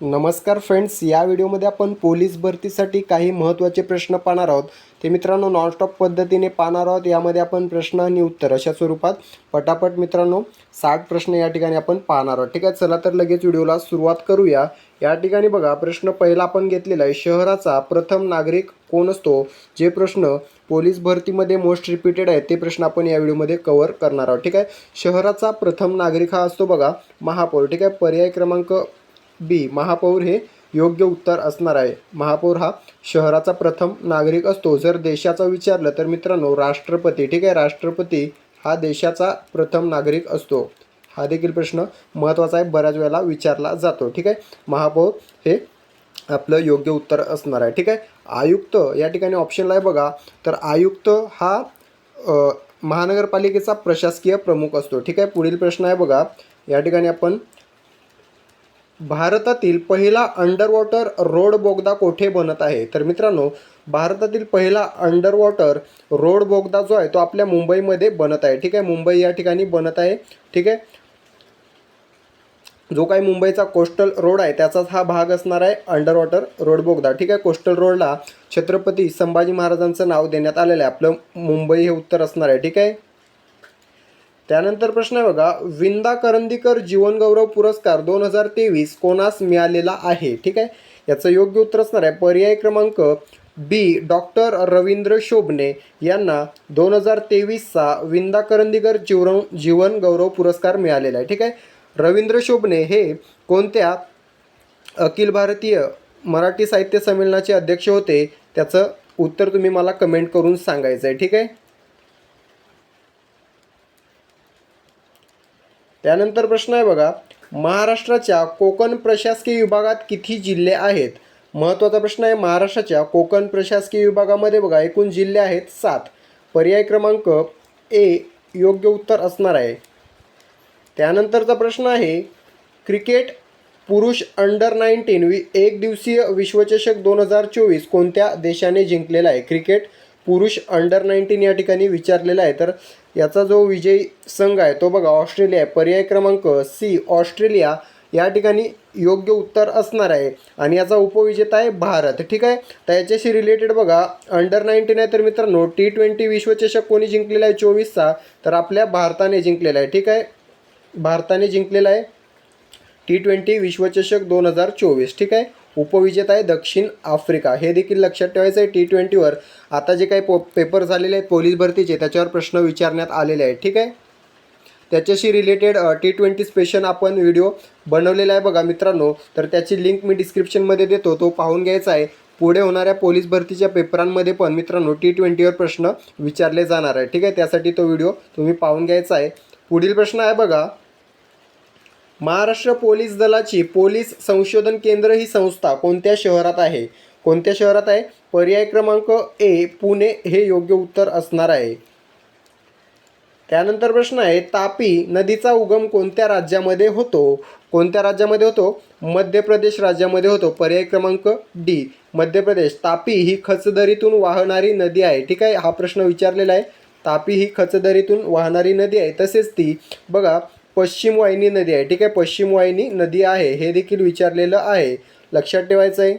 नमस्कार फ्रेंड्स या व्हिडिओमध्ये आपण पोलीस भरतीसाठी काही महत्त्वाचे प्रश्न पाहणार आहोत. ते मित्रांनो नॉनस्टॉप पद्धतीने पाहणार आहोत. यामध्ये आपण प्रश्न आणि उत्तर अशा स्वरूपात. पटापट मित्रांनो साठ प्रश्न या ठिकाणी आपण पाहणार आहोत. ठीक आहे चला तर लगेच व्हिडिओला सुरुवात करूया. या ठिकाणी बघा प्रश्न पहिला आपण घेतलेला आहे. शहराचा प्रथम नागरिक कोण असतो? जे प्रश्न पोलीस भरतीमध्ये मोस्ट रिपीटेड आहेत ते प्रश्न आपण या व्हिडिओमध्ये कव्हर करणार आहोत. ठीक आहे शहराचा प्रथम नागरिक हा असतो बघा महापौर. ठीक आहे पर्याय क्रमांक बी महापौर हे योग्य उत्तर असणार आहे. महापौर हा शहराचा प्रथम नागरिक असतो. जर देशाचा विचारलं तर मित्रांनो राष्ट्रपती ठीक आहे राष्ट्रपती हा देशाचा प्रथम नागरिक असतो. हा देखील प्रश्न महत्त्वाचा आहे बऱ्याच वेळेला विचारला जातो. ठीक आहे महापौर हे आपलं योग्य उत्तर असणार आहे. ठीक आहे आयुक्त या ठिकाणी ऑप्शनला आहे बघा. तर आयुक्त हा महानगरपालिकेचा प्रशासकीय प्रमुख असतो. ठीक आहे पुढील प्रश्न आहे बघा. या ठिकाणी आपण भारतातील पहिला अंडर वॉटर रोड बोगदा कोठे बनत आहे? तर मित्रांनो भारतातील पहिला अंडर वॉटर रोड बोगदा जो आहे तो आपल्या मुंबईमध्ये बनत आहे. ठीक आहे? मुंबई या ठिकाणी बनत आहे. ठीक आहे? जो काही मुंबईचा कोस्टल रोड आहे त्याचाच हा भाग असणार आहे अंडर वॉटर रोड बोगदा. ठीक आहे? कोस्टल रोडला छत्रपती संभाजी महाराजांचं नाव देण्यात आलेलं आहे. आपलं मुंबई हे उत्तर असणार आहे. ठीक आहे? त्यानंतर प्रश्न आहे बघा विंदा करंदीकर जीवनगौरव पुरस्कार दोन हजार तेवीस कोणास मिळालेला आहे? ठीक आहे? याचं योग्य उत्तर असणार आहे पर्याय क्रमांक बी डॉक्टर रवींद्र शोभणे यांना दोन हजार तेवीसचा विंदा करंदीकर जीवन जीवन गौरव पुरस्कार मिळालेला आहे. ठीक आहे? रवींद्र शोभणे हे कोणत्या अखिल भारतीय मराठी साहित्य संमेलनाचे अध्यक्ष होते? त्याचं उत्तर तुम्ही मला कमेंट करून सांगायचं आहे. ठीक आहे? त्यानंतर प्रश्न आहे बघा महाराष्ट्राच्या कोकण प्रशासकीय विभागात किती जिल्हे आहेत? महत्त्वाचा प्रश्न आहे महाराष्ट्राच्या कोकण प्रशासकीय विभागामध्ये बघा एकूण जिल्हे आहेत सात. पर्याय क्रमांक ए योग्य उत्तर असणार आहे. त्यानंतरचा प्रश्न आहे क्रिकेट पुरुष अंडर नाईन्टीन वि एक दिवसीय विश्वचषक दोन हजार चोवीस कोणत्या देशाने जिंकलेला आहे? क्रिकेट पुरुष अंडर नाईन्टीन या ठिकाणी विचारलेला आहे. तर याचा जो विजयी संघ आहे तो बघा ऑस्ट्रेलिया आहे. पर्याय क्रमांक सी ऑस्ट्रेलिया या ठिकाणी योग्य उत्तर असणार आहे. आणि याचा उपविजेता आहे भारत. ठीक आहे? तर याच्याशी रिलेटेड बघा अंडर नाईन्टीन आहे तर मित्रांनो टी ट्वेंटी विश्वचषक कोणी जिंकलेला आहे? चोवीसचा. तर आपल्या भारताने जिंकलेला आहे. ठीक आहे? भारताने जिंकलेला आहे टी ट्वेंटी विश्वचषक दोन हजार चोवीस. ठीक आहे? उपविजेता आहे दक्षिण आफ्रिका. हे देखील लक्षात ठेवायचं आहे टी ट्वेंटीवर आता जे काही पो पेपर झालेले आहेत पोलीस भरतीचे त्याच्यावर प्रश्न विचारण्यात आलेले आहेत. ठीक आहे? त्याच्याशी रिलेटेड टी ट्वेंटी स्पेशल आपण व्हिडिओ बनवलेला आहे बघा मित्रांनो. तर त्याची लिंक मी डिस्क्रिप्शनमध्ये देतो. तो पाहून घ्यायचा आहे. पुढे होणाऱ्या पोलीस भरतीच्या पेपरांमध्ये पण मित्रांनो टी ट्वेंटीवर प्रश्न विचारले जाणार आहे. ठीक आहे? त्यासाठी तो व्हिडिओ तुम्ही पाहून घ्यायचा आहे. पुढील प्रश्न आहे बघा. महाराष्ट्र पोलीस दलाची पोलीस संशोधन केंद्र ही संस्था कोणत्या शहरात आहे? कोणत्या शहरात आहे? पर्याय क्रमांक ए पुणे. हे योग्य उत्तर असणार आहे. त्यानंतर प्रश्न आहे तापी नदीचा उगम कोणत्या राज्यामध्ये होतो? कोणत्या राज्यामध्ये होतो? मध्य प्रदेश राज्यामध्ये होतो. पर्याय क्रमांक डी मध्य प्रदेश. तापी ही खचदरीतून वाहणारी नदी आहे. ठीक आहे हा प्रश्न विचारलेला आहे. तापी ही खचदरीतून वाहणारी नदी आहे. तसेच ती बघा पश्चिम वाहिनी नदी आहे. ठीक आहे पश्चिम वाहिनी नदी आहे. हे देखील विचारलेलं आहे. लक्षात ठेवायचं आहे.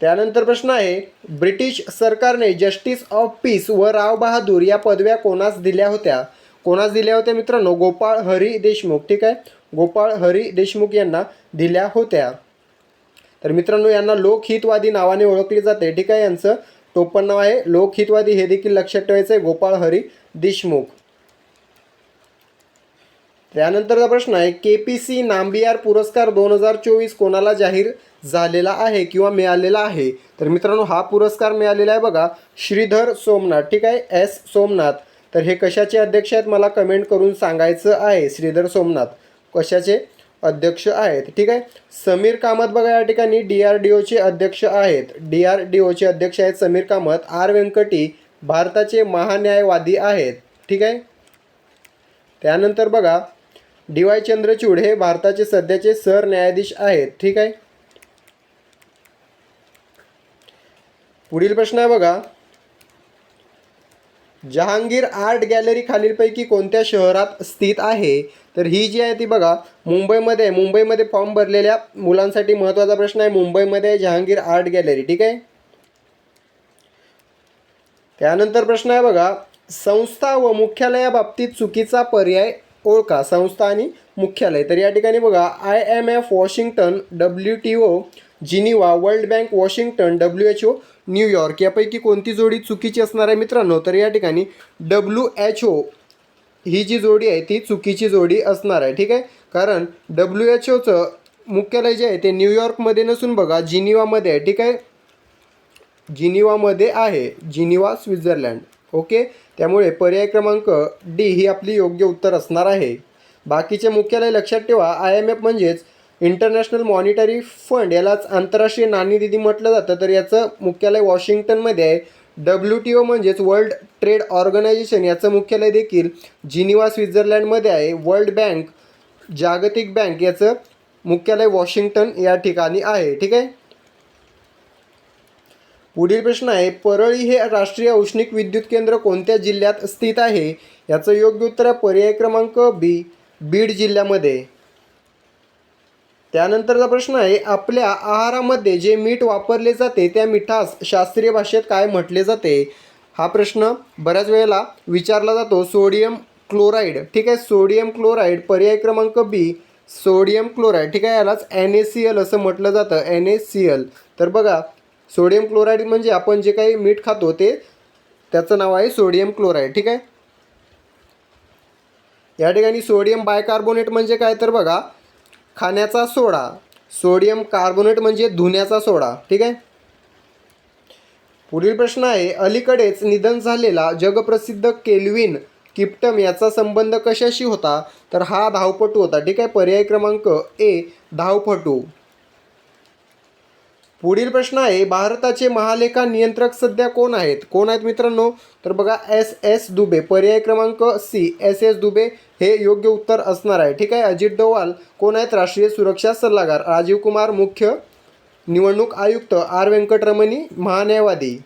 त्यानंतर प्रश्न आहे ब्रिटिश सरकारने जस्टिस ऑफ पीस व राव बहादूर या पदव्या कोणास दिल्या होत्या? कोणास दिल्या होत्या मित्रांनो? गोपाळ हरी देशमुख. ठीक आहे? गोपाळ हरी देशमुख यांना दिल्या होत्या. तर मित्रांनो यांना लोकहितवादी नावाने ओळखले जाते. ठीक आहे? यांचं टोपण नाव आहे लोकहितवादी. हे देखील लक्षात ठेवायचं आहे. गोपाळ हरी देशमुख. त्यानंतरचा प्रश्न आहे के पी सी नांबियार पुरस्कार दोन हजार चोवीस कोणाला जाहीर झालेला आहे किंवा मिळालेला आहे? तर मित्रांनो हा पुरस्कार मिळालेला आहे बघा श्रीधर सोमनाथ. ठीक आहे? एस सोमनाथ. तर हे कशाचे अध्यक्ष आहेत? मला कमेंट करून सांगायचं आहे श्रीधर सोमनाथ. कशाचे अध्यक्ष आहेत? ठीक आहे? समीर कामत बघा या ठिकाणी डी आर डी ओचे अध्यक्ष आहेत. डी आर डी ओचे अध्यक्ष आहेत समीर कामत. आर व्यंकटी भारताचे महान्यायवादी आहेत. ठीक आहे? त्यानंतर बघा डी वाय चंद्रचूड हे भारताचे सध्याचे सरन्यायाधीश आहेत. ठीक आहे? पुढील प्रश्न आहे बघा. जहांगीर आर्ट गॅलरी खालीलपैकी कोणत्या शहरात स्थित आहे? तर ही जी आहे ती बघा मुंबईमध्ये आहे. मुंबईमध्ये फॉर्म भरलेल्या मुलांसाठी महत्त्वाचा प्रश्न आहे. मुंबईमध्ये जहांगीर आर्ट गॅलरी ठीक आहे? त्यानंतर प्रश्न आहे बघा संस्था व मुख्यालयाबाबतीत चुकीचा पर्याय ओळखा संस्था आणि मुख्यालय. तर या ठिकाणी बघा I M F Washington W T O Geneva world bank Washington W H O New York यापैकी कोणती जोडी चुकीची असणार आहे मित्रांनो? तर या ठिकाणी डब्ल्यू एच ओ ही जी जोडी आहे ती चुकीची जोडी असणार आहे. ठीक आहे? कारण डब्ल्यू एच ओचं मुख्यालय जे आहे ते न्यूयॉर्कमध्ये नसून बघा जिनिवामध्ये आहे. ठीक आहे? जिनिवामध्ये आहे. Geneva Switzerland. ओके? त्यामुळे पर्याय क्रमांक डी ही आपली योग्य उत्तर असणार आहे. बाकीचे मुख्यालय लक्षात ठेवा आय एम एफ म्हणजेच इंटरनॅशनल मॉनिटरी फंड यालाच आंतरराष्ट्रीय नाणेनिधी म्हटलं जातं. तर याचं मुख्यालय वॉशिंग्टनमध्ये आहे. डब्ल्यू टी ओ म्हणजेच वर्ल्ड ट्रेड ऑर्गनायझेशन याचं मुख्यालय देखील जिनिवा स्वित्झर्लंडमध्ये आहे. वर्ल्ड बँक जागतिक बँक याचं मुख्यालय वॉशिंग्टन या ठिकाणी आहे. ठीक आहे? पुढील प्रश्न आहे परळी हे राष्ट्रीय औष्णिक विद्युत केंद्र कोणत्या जिल्ह्यात स्थित आहे? याचं योग्य उत्तर आहे पर्याय क्रमांक बी बीड जिल्ह्यामध्ये. त्यानंतरचा प्रश्न आहे आपल्या आहारामध्ये जे मीठ वापरले जाते त्या मिठास शास्त्रीय भाषेत काय म्हटले जाते? हा प्रश्न बऱ्याच वेळेला विचारला जातो सोडियम क्लोराईड. ठीक आहे सोडियम क्लोराईड पर्याय क्रमांक बी सोडियम क्लोराईड. ठीक आहे यालाच एन ए सी एल असं म्हटलं जातं एन ए सी एल तर बघा सोडियम क्लोराईड म्हणजे आपण जे काही मीठ खातो ते त्याचं नाव आहे सोडियम क्लोराईड ठीक आहे? या ठिकाणी सोडियम बायकार्बोनेट म्हणजे काय तर बघा खाण्याचा सोडा. सोडियम कार्बोनेट म्हणजे धुण्याचा सोडा ठीक आहे? पुढील प्रश्न आहे अलीकडेच निधन झालेला जगप्रसिद्ध केल्विन किप्टम याचा संबंध कशाशी होता? तर हा धावपटू होता ठीक आहे? पर्याय क्रमांक ए धावपटू. पुढील प्रश्न आहे भारताचे महालेखा नियंत्रक सध्या कोण आहेत? कोण आहेत मित्रांनो? तर बघा एस एस दुबे पर्याय क्रमांक सी एस एस दुबे हे योग्य उत्तर असणार आहे. ठीक आहे अजित डोवाल कोण आहेत? राष्ट्रीय सुरक्षा सल्लागार राजीव कुमार मुख्य निवडणूक आयुक्त आर व्यंकटरमणी महान्यायवादी.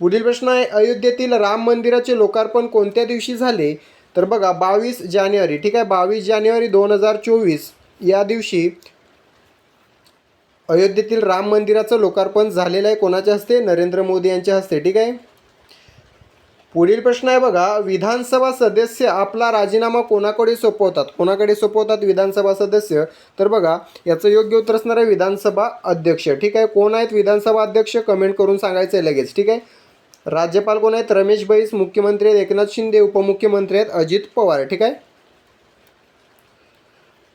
पुढील प्रश्न आहे अयोध्येतील राम मंदिराचे लोकार्पण कोणत्या दिवशी झाले? तर बघा बावीस जानेवारी ठीक आहे बावीस जानेवारी दोन हजार चोवीस या दिवशी अयोध्येतील राम मंदिराचं लोकार्पण झालेलं आहे कोणाच्या हस्ते? नरेंद्र मोदी यांच्या हस्ते ठीक आहे? पुढील प्रश्न आहे बघा विधानसभा सदस्य आपला राजीनामा कोणाकडे सोपवतात? कोणाकडे सोपवतात विधानसभा सदस्य? तर बघा याचं योग्य उत्तर असणार आहे विधानसभा अध्यक्ष ठीक आहे? कोण आहेत विधानसभा अध्यक्ष? कमेंट करून सांगायचं आहे लगेच ठीक आहे? राज्यपाल कोण आहेत? रमेश बैस मुख्यमंत्री आहेत एकनाथ शिंदे उपमुख्यमंत्री आहेत अजित पवार ठीक आहे?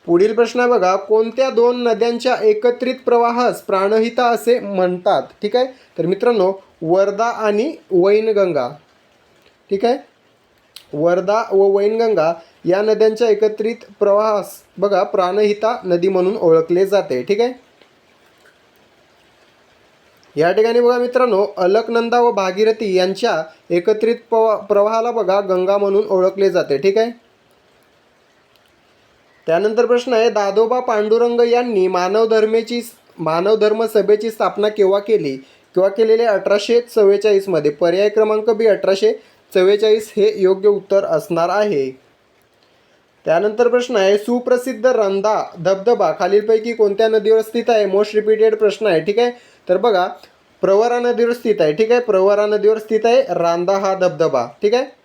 पुढील प्रश्न आहे बघा कोणत्या दोन नद्यांच्या एकत्रित प्रवाहास प्राणहिता असे म्हणतात? ठीक आहे? तर मित्रांनो वर्धा आणि वैनगंगा. ठीक आहे? वर्धा व वैनगंगा या नद्यांच्या एकत्रित प्रवाहास बघा प्राणहिता नदी म्हणून ओळखले जाते. ठीक आहे? या ठिकाणी बघा मित्रांनो अलकनंदा व भागीरथी यांच्या एकत्रित प्रवा प्रवाहाला बघा गंगा म्हणून ओळखले जाते. ठीक आहे? त्यानंतर प्रश्न आहे दादोबा पांडुरंग यांनी मानवधर्मेची मानवधर्म सभेची स्थापना केव्हा केली? किंवा केलेले? अठराशे चव्वेचाळीसमध्ये पर्याय क्रमांक बी अठराशे चव्वेचाळीस हे योग्य उत्तर असणार आहे. त्यानंतर प्रश्न आहे सुप्रसिद्ध रंधा धबधबा खालीलपैकी कोणत्या नदीवर स्थित आहे? मोस्ट रिपीटेड प्रश्न आहे ठीक आहे? तर बघा प्रवरा नदीवर स्थित आहे ठीक आहे? प्रवरा नदीवर स्थित आहे रांदा हा धबधबा ठीक आहे?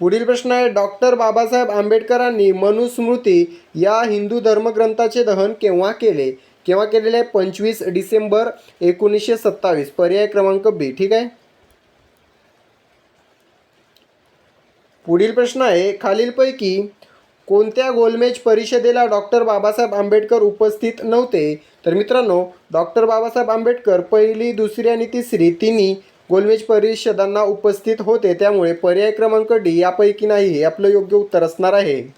पुढील प्रश्न आहे डॉक्टर बाबासाहेब आंबेडकरांनी मनुस्मृती या हिंदू धर्मग्रंथाचे दहन केव्हा केले? केव्हा केलेले आहे? पंचवीस डिसेंबर एकोणीसशे सत्तावीस. पर्याय क्रमांक बी ठीक आहे? पुढील प्रश्न आहे खालीलपैकी कोणत्या गोलमेज परिषदेला डॉक्टर बाबासाहेब आंबेडकर उपस्थित नव्हते? तर मित्रांनो डॉक्टर बाबासाहेब आंबेडकर पहिली दुसरी आणि तिसरी तिन्ही गोलमेज परिषदांना उपस्थित होते. त्यामुळे पर्याय क्रमांक डी यापैकी नाही हे आपलं योग्य उत्तर असणार आहे.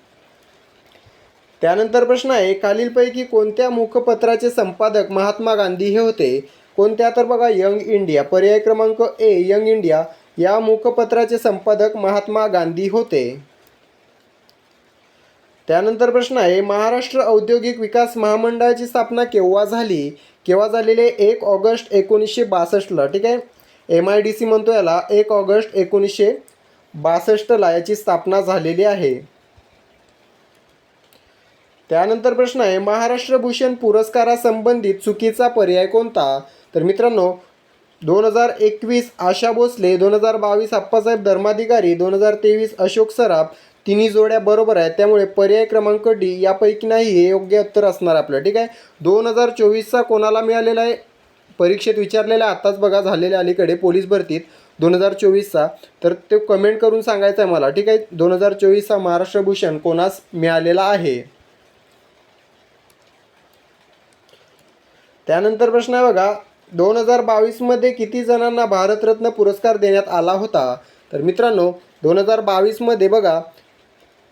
त्यानंतर प्रश्न आहे खालीलपैकी कोणत्या मुखपत्राचे संपादक महात्मा गांधी हे होते? कोणत्या? तर बघा यंग इंडिया. पर्याय क्रमांक ए यंग इंडिया. या मुखपत्राचे संपादक महात्मा गांधी होते. त्यानंतर प्रश्न आहे महाराष्ट्र औद्योगिक विकास महामंडळाची स्थापना केव्हा झाली? केव्हा झालेली? एक ऑगस्ट एकोणीसशे बासष्टला. ठीक आहे? एम आय डी सी म्हणतो याला एक ऑगस्ट एकोणीसशे बासष्टला याची स्थापना झालेली आहे. त्यानंतर प्रश्न आहे महाराष्ट्र भूषण पुरस्कारासंबंधित चुकीचा पर्याय कोणता? तर मित्रांनो दोन हजार एकवीस आशा भोसले दोन हजार बावीस अप्पासाहेब धर्माधिकारी दोन हजार तेवीस अशोक सराफ तिन्ही जोड्या बरोबर आहेत. त्यामुळे पर्याय क्रमांक डी यापैकी नाही हे योग्य उत्तर असणार आपलं. ठीक आहे? दोन हजार चोवीसचा कोणाला मिळालेला आहे? परीक्षेत विचारलेला आत्ताच बघा झालेल्या अलीकडे पोलीस भरतीत दोन हजार चोवीसचा. तर ते कमेंट करून सांगायचं आहे मला. ठीक आहे? दोन हजार चोवीसचा महाराष्ट्र भूषण कोणास मिळालेला आहे? त्यानंतर प्रश्न आहे बघा. दोन हजार बावीसमध्ये किती जणांना भारतरत्न पुरस्कार देण्यात आला होता? तर मित्रांनो दोन हजार बावीसमध्ये बघा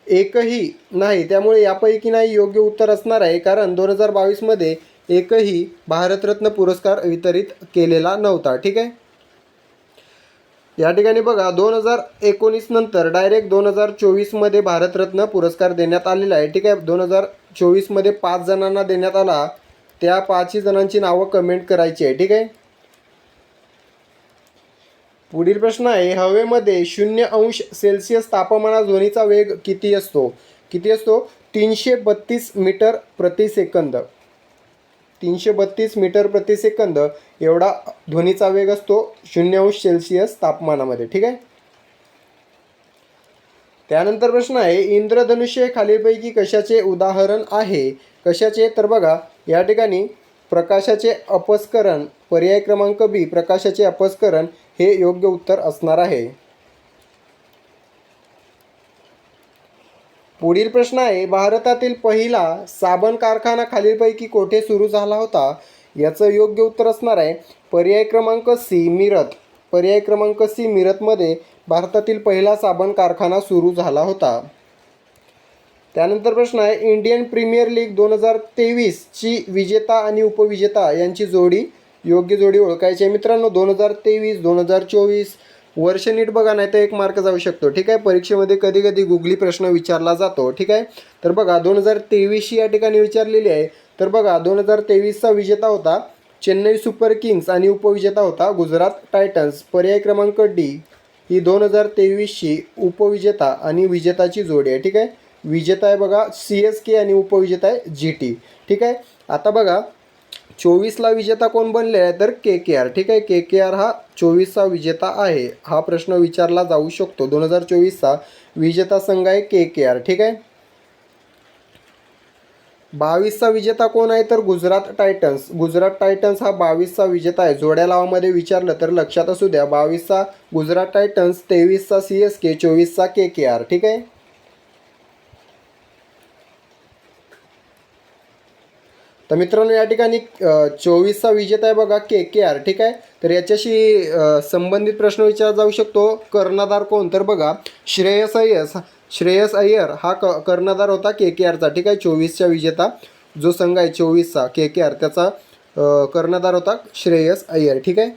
एकही नाही. त्यामुळे यापैकी नाही योग्य उत्तर असणार आहे. कारण दोन हजार बावीसमध्ये एकही भारतरत्न पुरस्कार वितरित केलेला नव्हता ठीक आहे? या ठिकाणी बघा दोन हजार एकोणीस नंतर डायरेक्ट दोन हजार चोवीसमध्ये भारतरत्न पुरस्कार देण्यात आलेला आहे ठीक आहे? दोन हजार चोवीसमध्ये पाच जणांना देण्यात आला. त्या पाचही जणांची नावं कमेंट करायची आहे ठीक आहे? पुढील प्रश्न आहे हवेमध्ये शून्य अंश सेल्सिअस तापमानात ध्वनीचा वेग किती असतो? किती असतो? तीनशे बत्तीस मीटर प्रति सेकंद. तीनशे बत्तीस मीटर प्रति सेकंद एवढा ध्वनीचा वेग असतो शून्य अंश सेल्सिअस तापमानामध्ये ठीक आहे? त्यानंतर प्रश्न आहे इंद्रधनुष्य खालीलपैकी कशाचे उदाहरण आहे? कशाचे? तर बघा या ठिकाणी प्रकाशाचे अपस्करण पर्याय क्रमांक बी प्रकाशाचे अपस्करण हे योग्य उत्तर असणार आहे. पुढील प्रश्न आहे भारतातील पहिला साबण कारखाना खालीलपैकी कोठे सुरू झाला होता? याचं योग्य उत्तर असणार आहे पर्याय क्रमांक सी मिरत. पर्याय क्रमांक सी मिरतमध्ये भारतातील पहिला साबण कारखाना सुरू झाला होता. त्यानंतर प्रश्न आहे इंडियन प्रीमियर लीग दोन हजार तेवीसची विजेता आणि उपविजेता यांची जोडी योग्य जोडी ओळखायची आहे. मित्रांनो दोन हजार तेवीस दोन हजार चोवीस वर्ष नीट बघा नाही तर एक मार्क जाऊ शकतो. ठीक आहे? परीक्षेमध्ये कधी कधी गुगली प्रश्न विचारला जातो. ठीक आहे? तर बघा दोन हजार तेवीसशी या ठिकाणी विचारलेली आहे. तर बघा दोन हजार तेवीसचा विजेता होता चेन्नई सुपर किंग्स आणि उपविजेता होता गुजरात टायटन्स. पर्याय क्रमांक डी ही दोन हजार तेवीसची उपविजेता आणि विजेताची जोडी आहे. ठीक आहे? विजेता आहे बघा सी एस के आणि उपविजेता आहे जी टी. ठीक आहे? आता बघा चोवीसला विजेता कोण बनले आहे? तर के के आर. ठीक आहे के के आर हा चोवीसचा विजेता आहे. हा प्रश्न विचारला जाऊ शकतो. दोन हजार चोवीसचा विजेता संघ आहे के के आर. ठीक आहे? बावीसचा विजेता कोण आहे? तर गुजरात टायटन्स. गुजरात टायटन्स हा बावीसचा विजेता आहे. जोड्या लावामध्ये विचारलं तर लक्षात असू द्या बावीसचा गुजरात टायटन्स तेवीसचा सी एस के चोवीसचा के के आर. ठीक आहे? तर मित्रांनो या ठिकाणी चोवीसचा विजेता आहे बघा के के आर ठीक आहे? तर याच्याशी संबंधित प्रश्न विचारला जाऊ शकतो. कर्णधार कोण? तर बघा श्रेयस अय्यस श्रेयस अय्यर हा क कर्णधार होता के के आरचा ठीक आहे? चोवीसचा विजेता. जो संघ आहे चोवीसचा के के आर त्याचा कर्णधार होता श्रेयस अय्यर ठीक आहे?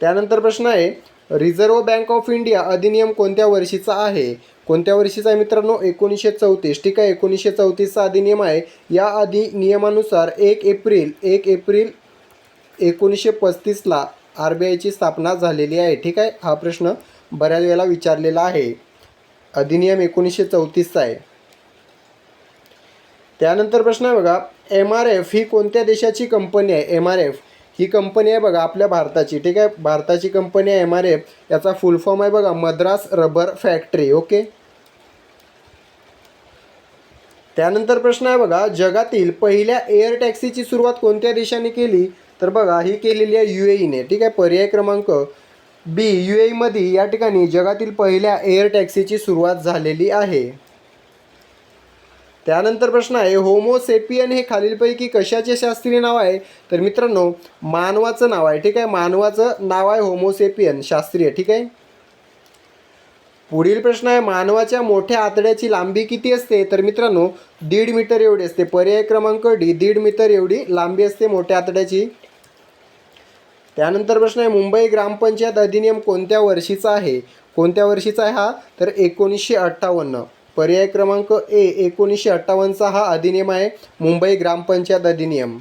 त्यानंतर प्रश्न आहे रिझर्व्ह बँक ऑफ इंडिया अधिनियम कोणत्या वर्षीचा आहे? कोणत्या वर्षीचा आहे मित्रांनो? एकोणीसशे चौतीस. ठीक आहे एकोणीसशे चौतीसचा अधिनियम आहे. या अधिनियमानुसार एक एप्रिल एक एप्रिल एकोणीसशे पस्तीसला आर बी आयची स्थापना झालेली आहे. ठीक आहे हा प्रश्न बऱ्याच वेळेला विचारलेला आहे. अधिनियम एकोणीसशे चौतीसचा आहे. त्यानंतर प्रश्न आहे बघा एम आर एफ ही कोणत्या देशाची कंपनी आहे? एम आर एफ ही कंपनी आहे बघा आपल्या भारताची. ठीक आहे भारताची कंपनी आहे एम आर एफ याचा फुल फॉर्म आहे बघा मद्रास रबर फॅक्टरी. ओके? त्यानंतर प्रश्न आहे बघा जगातील पहिल्या एअर टॅक्सीची सुरुवात कोणत्या देशाने केली? तर बघा ही केलेली आहे यू एईने ठीक आहे पर्याय क्रमांक बी यू एईमध्ये या ठिकाणी जगातील पहिल्या एअर टॅक्सीची सुरुवात झालेली आहे. त्यानंतर प्रश्न आहे होमोसेपियन हे खालीलपैकी कशाचे शास्त्रीय नाव आहे? तर मित्रांनो मानवाचं नाव आहे. ठीक आहे मानवाचं नाव आहे होमोसेपियन शास्त्रीय. ठीक आहे? पुढील प्रश्न आहे मानवाच्या मोठ्या आतड्याची लांबी किती असते? तर मित्रांनो दीड मीटर एवढी असते. पर्याय क्रमांक डी दीड मीटर एवढी लांबी असते मोठ्या आतड्याची. त्यानंतर प्रश्न आहे मुंबई ग्रामपंचायत अधिनियम कोणत्या वर्षीचा आहे? कोणत्या वर्षीचा आहे हा? तर एकोणीसशे अठ्ठावन्न. पर्याय क्रमांक ए एकोणीसशे अठ्ठावन्नचा हा अधिनियम आहे मुंबई ग्रामपंचायत अधिनियम.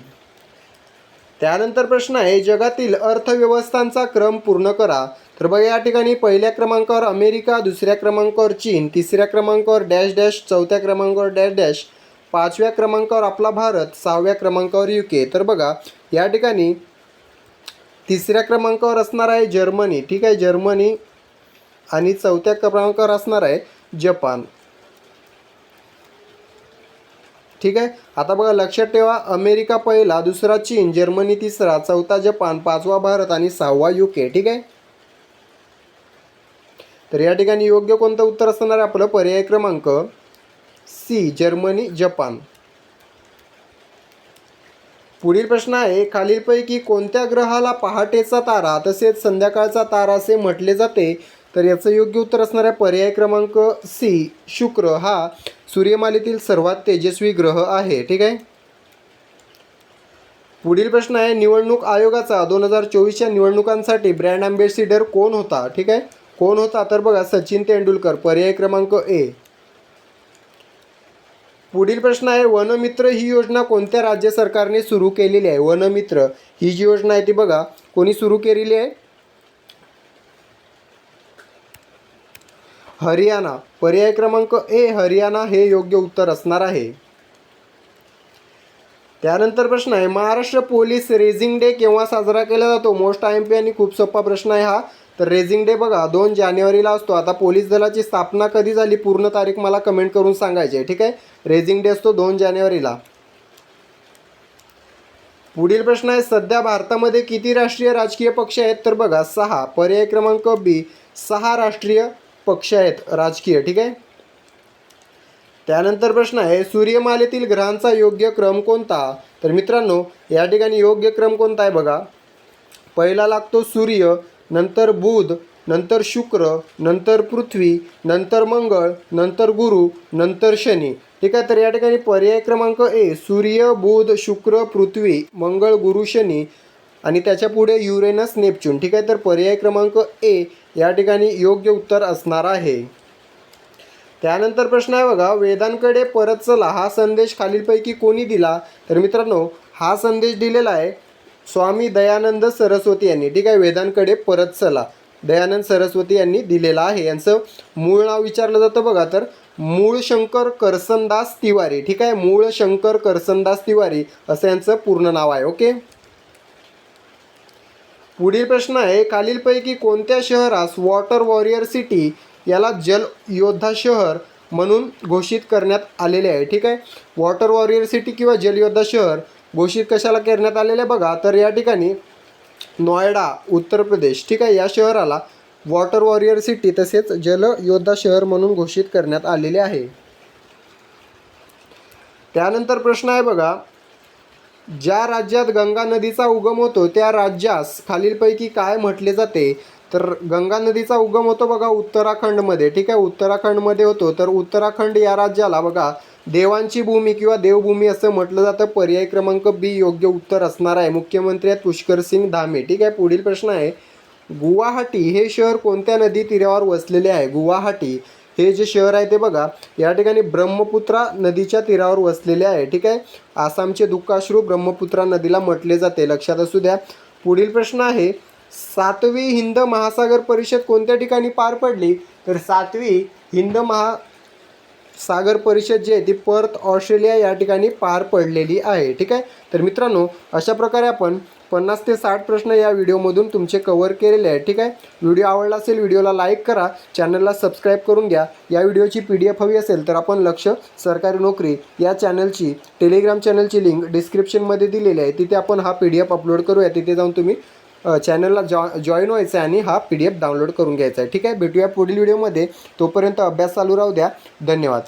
त्यानंतर प्रश्न आहे जगातील अर्थव्यवस्थांचा क्रम पूर्ण करा. तर बघा या ठिकाणी पहिल्या क्रमांकावर अमेरिका दुसऱ्या क्रमांकावर चीन तिसऱ्या क्रमांकावर डॅश डॅश चौथ्या क्रमांकावर डॅश डॅश पाचव्या क्रमांकावर आपला भारत सहाव्या क्रमांकावर यू के. तर बघा या ठिकाणी तिसऱ्या क्रमांकावर असणार आहे जर्मनी. ठीक आहे जर्मनी आणि चौथ्या क्रमांकावर असणार आहे जपान. ठीक आहे आता बघा लक्षात ठेवा अमेरिका पहिला दुसरा चीन जर्मनी तिसरा चौथा जपान पाचवा भारत आणि सहावा यू के. ठीक आहे? तर या ठिकाणी योग्य कोणतं उत्तर असणार आहे आपलं? पर्याय क्रमांक सी जर्मनी जपान. पुढील प्रश्न आहे खालीलपैकी कोणत्या ग्रहाला पहाटेचा तारा तसेच संध्याकाळचा तारा असे म्हटले जाते? तर याचं योग्य उत्तर असणार आहे पर्याय क्रमांक सी शुक्र. हा सूर्यमालेतील सर्वात तेजस्वी ग्रह आहे ठीक आहे? पुढील प्रश्न आहे निवडणूक आयोगाचा दोन हजार चोवीसच्या निवडणुकांसाठी ब्रँड अँबेसिडर कोण होता ठीक आहे? कोण होता? तर बघा सचिन तेंडुलकर पर्याय क्रमांक ए. पुढील प्रश्न आहे वनमित्र ही योजना कोणत्या राज्य सरकारने सुरू केलेली आहे? वनमित्र ही जी योजना आहे ती बघा कोणी सुरू केलेली आहे? हरियाणा. पर्याय क्रमांक ए हरियाणा हे योग्य उत्तर असणार आहे. त्यानंतर प्रश्न आहे महाराष्ट्र पोलीस रेझिंग डे केव्हा साजरा केला जातो? मोस्ट आय एम पी आणि खूप सोपा प्रश्न आहे हा. तर रेझिंग डे बघा दोन जानेवारीला असतो. आता पोलीस दलाची स्थापना कधी झाली? पूर्ण तारीख मला कमेंट करून सांगायची आहे ठीक आहे? रेझिंग डे असतो दोन जानेवारीला. पुढील प्रश्न आहे सध्या भारतामध्ये किती राष्ट्रीय राजकीय पक्ष आहेत? तर बघा सहा. पर्याय क्रमांक बी सहा राष्ट्रीय पक्ष आहेत राजकीय ठीक आहे? त्यानंतर प्रश्न आहे सूर्यमालेतील ग्रहांचा योग्य क्रम कोणता? तर मित्रांनो या ठिकाणी योग्य क्रम कोणता आहे बघा? पहिला लागतो सूर्य नंतर बुध नंतर शुक्र नंतर पृथ्वी नंतर मंगळ नंतर गुरु नंतर शनी. ठीक आहे तर या ठिकाणी पर्याय क्रमांक ए सूर्य बुध शुक्र पृथ्वी मंगळ गुरु शनी आणि त्याच्या पुढे युरेनस नेपच्यून. ठीक आहे तर पर्याय क्रमांक ए या ठिकाणी योग्य उत्तर असणार आहे. त्यानंतर प्रश्न आहे बघा वेदांकडे परत चला. हा संदेश खालीलपैकी कोणी दिला? तर मित्रांनो हा संदेश दिलेला आहे स्वामी दयानंद सरस्वती यांनी. ठीक आहे वेदांकडे परत चला. दयानंद सरस्वती यांनी दिलेला आहे. यांचं मूळ नाव विचारलं जातं बघा तर मूळ शंकर करसनदास तिवारी. ठीक आहे मूळ शंकर करसनदास तिवारी असं यांचं पूर्ण नाव आहे ओके? पुढील प्रश्न आहे खालीलपैकी कोणत्या शहरास वॉटर वॉरियर सिटी याला जल योद्धा शहर म्हणून घोषित करण्यात आलेले आहे? ठीक आहे वॉटर वॉरियर सिटी किंवा जलयोद्धा शहर घोषित कशाला करण्यात आलेले बघा तर या ठिकाणी नोएडा उत्तर प्रदेश ठीक आहे? या शहराला वॉटर वॉरियर सिटी तसेच जलयोद्धा शहर म्हणून घोषित करण्यात आलेले आहे. त्यानंतर प्रश्न आहे बघा ज्या राज्यात गंगा नदीचा उगम होतो त्या राज्यास खालीलपैकी काय म्हटले जाते? तर गंगा नदीचा उगम होतो बघा उत्तराखंडमध्ये ठीक आहे? उत्तराखंडमध्ये होतो. तर उत्तराखंड या राज्याला बघा देवांची भूमी किंवा देवभूमी असं म्हटलं जातं. पर्याय क्रमांक बी योग्य उत्तर असणार आहे. मुख्यमंत्री आहे पुष्कर सिंग धामे. ठीक आहे पुढील प्रश्न आहे. गुवाहाटी हे शहर कोणत्या नदी तीरावर वसलेले आहे? गुवाहाटी हे जे शहर आहे ते बघा या ठिकाणी ब्रह्मपुत्रा नदीच्या तीरावर वसलेले आहे. ठीक आहे? आसामचे दुःखाश्रू ब्रह्मपुत्रा नदीला म्हटले जाते. लक्षात असू द्या. पुढील प्रश्न आहे सातवी हिंद महासागर परिषद कोणत्या ठिकाणी पार पडली? तर सातवी हिंद महा सागर परिषद जी आहे ती पर्थ ऑस्ट्रेलिया या ठिकाणी पार पडलेली आहे. ठीक आहे? तर मित्रांनो अशा प्रकारे आपण पन्नास ते साठ प्रश्न या व्हिडिओमधून तुमचे कवर केलेले आहेत. ठीक आहे? व्हिडिओ आवडला असेल व्हिडिओला लाईक करा. चॅनलला सबस्क्राईब करून घ्या. या व्हिडिओची पी डी एफ हवी असेल तर आपण लक्ष सरकारी नोकरी या चॅनलची टेलिग्राम चॅनलची लिंक डिस्क्रिप्शनमध्ये दिलेली आहे. तिथे आपण हा पी डी एफ अपलोड करूया. तिथे जाऊन तुम्ही चॅनलला जॉ जॉईन व्हायचं आहे आणि हा पी डी एफ डाउनलोड करून घ्यायचा आहे. ठीक आहे? भेटूया पुढील व्हिडिओमध्ये तोपर्यंत अभ्यास चालू राहू द्या. धन्यवाद.